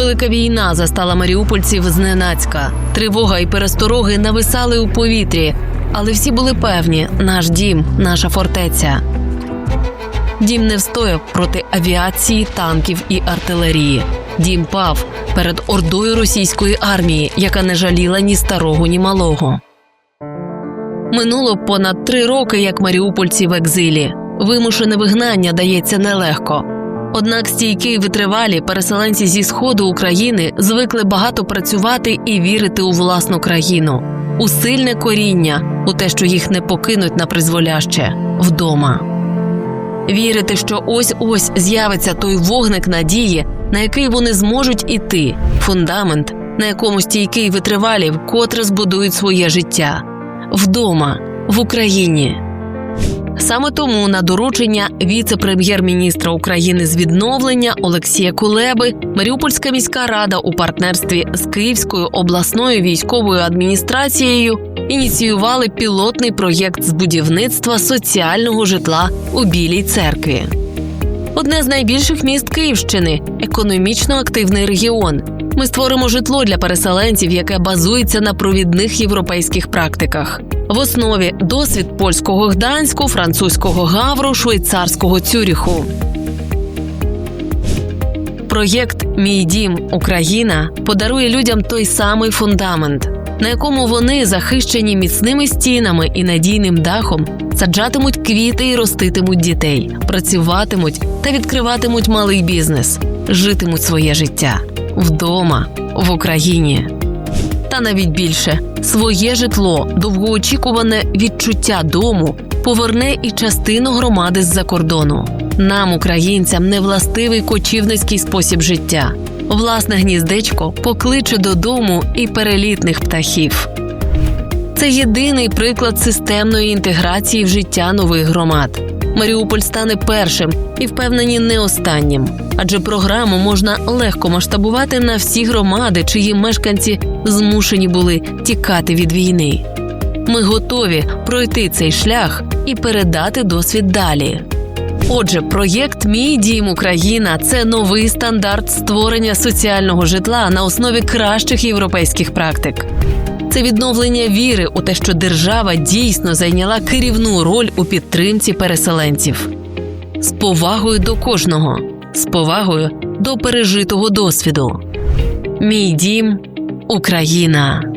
Велика війна застала маріупольців зненацька. Тривога і перестороги нависали у повітрі, але всі були певні: наш дім, наша фортеця. Дім не встояв проти авіації, танків і артилерії. Дім пав перед ордою російської армії, яка не жаліла ні старого, ні малого. Минуло понад три роки, як маріупольці в екзилі. Вимушене вигнання дається нелегко. Однак стійкі й витривалі переселенці зі сходу України звикли багато працювати і вірити у власну країну, у сильне коріння, у те, що їх не покинуть на призволяще вдома. Вірити, що ось ось з'явиться той вогник надії, на який вони зможуть іти, фундамент, на якому стійкі й витривалі вкотре збудують своє життя вдома, в Україні. Саме тому на доручення віце-прем'єр-міністра України з відновлення Олексія Кулеби Маріупольська міська рада у партнерстві з Київською обласною військовою адміністрацією ініціювали пілотний проєкт з будівництва соціального житла у Білій церкві. Одне з найбільших міст Київщини економічно активний регіон. Ми створимо житло для переселенців, яке базується на провідних європейських практиках. В основі досвід польського гданську, французького гавру, швейцарського цюріху. Проєкт Мій дім Україна подарує людям той самий фундамент, на якому вони, захищені міцними стінами і надійним дахом, саджатимуть квіти і роститимуть дітей, працюватимуть та відкриватимуть малий бізнес, житимуть своє життя вдома, в Україні. Та навіть більше своє житло, довгоочікуване відчуття дому поверне і частину громади з-за кордону. Нам, українцям, не властивий кочівницький спосіб життя. Власне гніздечко покличе додому і перелітних птахів. Це єдиний приклад системної інтеграції в життя нових громад. Маріуполь стане першим і впевнені не останнім, адже програму можна легко масштабувати на всі громади, чиї мешканці змушені були тікати від війни. Ми готові пройти цей шлях і передати досвід далі. Отже, проєкт Мій дім Україна це новий стандарт створення соціального житла на основі кращих європейських практик. Це відновлення віри у те, що держава дійсно зайняла керівну роль у підтримці переселенців. З повагою до кожного, з повагою до пережитого досвіду. Мій дім Україна.